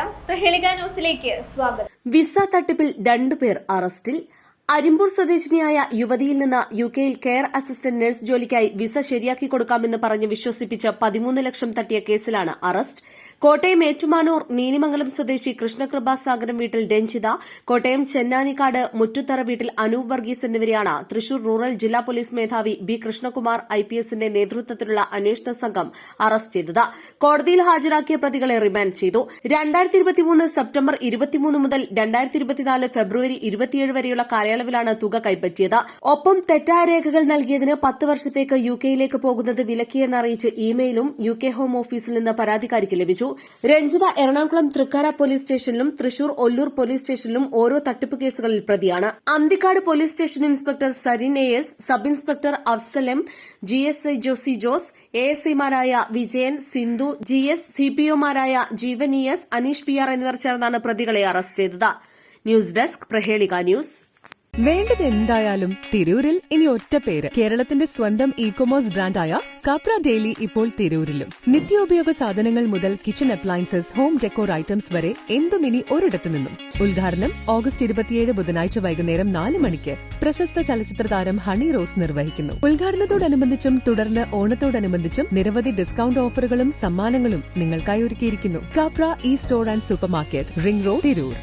നമസ്കാരം ന്യൂസിലേക്ക് സ്വാഗതം. വിസ തട്ടിപ്പിൽ രണ്ടുപേർ അറസ്റ്റിൽ. അരിമ്പൂർ സ്വദേശിനിയായ യുവതിയിൽ നിന്ന് യു കെയിൽ കെയർ അസിസ്റ്റന്റ് നഴ്സ് ജോലിക്കായി വിസ ശരിയാക്കി കൊടുക്കാമെന്ന് പറഞ്ഞ് വിശ്വസിപ്പിച്ച് പതിമൂന്ന് ലക്ഷം തട്ടിയ കേസിലാണ് അറസ്റ്റ്. കോട്ടയം ഏറ്റുമാനൂർ നീലിമംഗലം സ്വദേശി കൃഷ്ണകൃപാസാഗരം വീട്ടിൽ രഞ്ജിത കോട്ടയം ചെന്നാനിക്കാട് മുറ്റുത്തറ വീട്ടിൽ അനൂപ് വർഗീസ് എന്നിവരെയാണ് തൃശൂർ റൂറൽ ജില്ലാ പോലീസ് മേധാവി ബി കൃഷ്ണകുമാർ ഐ പി എസിന്റെ നേതൃത്വത്തിലുള്ള അന്വേഷണ സംഘം അറസ്റ്റ് ചെയ്തത്. കോടതിയിൽ ഹാജരാക്കിയ പ്രതികളെ റിമാൻഡ് ചെയ്തു. രണ്ടായിരത്തി സെപ്റ്റംബർ ഇരുപത്തിമൂന്ന് മുതൽ രണ്ടായിരത്തി ഫെബ്രുവരി ഇരുപത്തിയേഴ് വരെയുള്ള കാലയളവിലാണ് തുക കൈപ്പറ്റിയത്. ഒപ്പം തെറ്റായ രേഖകൾ നൽകിയതിന് പത്ത് വർഷത്തേക്ക് യു കെയിലേക്ക് പോകുന്നത് വിലക്കിയെന്നറിയിച്ച് ഇമെയിലും യു കെ ഹോം ഓഫീസിൽ നിന്ന് പരാതിക്കാരിക്ക് ലഭിച്ചു. രഞ്ജിത എറണാകുളം തൃക്കാര പോലീസ് സ്റ്റേഷനിലും തൃശൂർ ഒല്ലൂർ പോലീസ് സ്റ്റേഷനിലും ഓരോ തട്ടിപ്പ് കേസുകളിൽ പ്രതിയാണ്. Anthikad police station inspector Sarin A S sub inspector Afsalam G S I Josi Jose A S ഐമാരായ Vijayan Sindhu G S C P ഒമാരായ Jeevan E S Aneesh P R എന്നിവർ ചേർന്നാണ് പ്രതികളെ അറസ്റ്റ് ചെയ്തത്. News desk Prahelika news. വേണ്ടത് എന്തായാലും തിരൂരിൽ ഇനി ഒറ്റ പേര്. കേരളത്തിന്റെ സ്വന്തം ഇ കൊമേഴ്സ് ബ്രാൻഡായ കാപ്ര ഡെയിലി ഇപ്പോൾ തിരൂരിലും. നിത്യോപയോഗ സാധനങ്ങൾ മുതൽ kitchen appliances home decor items വരെ എന്തും ഇനി ഒരിടത്തു നിന്നും. ഉദ്ഘാടനം ഓഗസ്റ്റ് ഇരുപത്തിയേഴ് ബുധനാഴ്ച വൈകുന്നേരം നാല് മണിക്ക് പ്രശസ്ത ചലച്ചിത്ര താരം ഹണി റോസ് നിർവഹിക്കുന്നു. ഉദ്ഘാടനത്തോടനുബന്ധിച്ചും തുടർന്ന് ഓണത്തോടനുബന്ധിച്ചും നിരവധി ഡിസ്കൌണ്ട് ഓഫറുകളും സമ്മാനങ്ങളും നിങ്ങൾക്കായി ഒരുക്കിയിരിക്കുന്നു. Kapra e store and supermarket ring road Tirur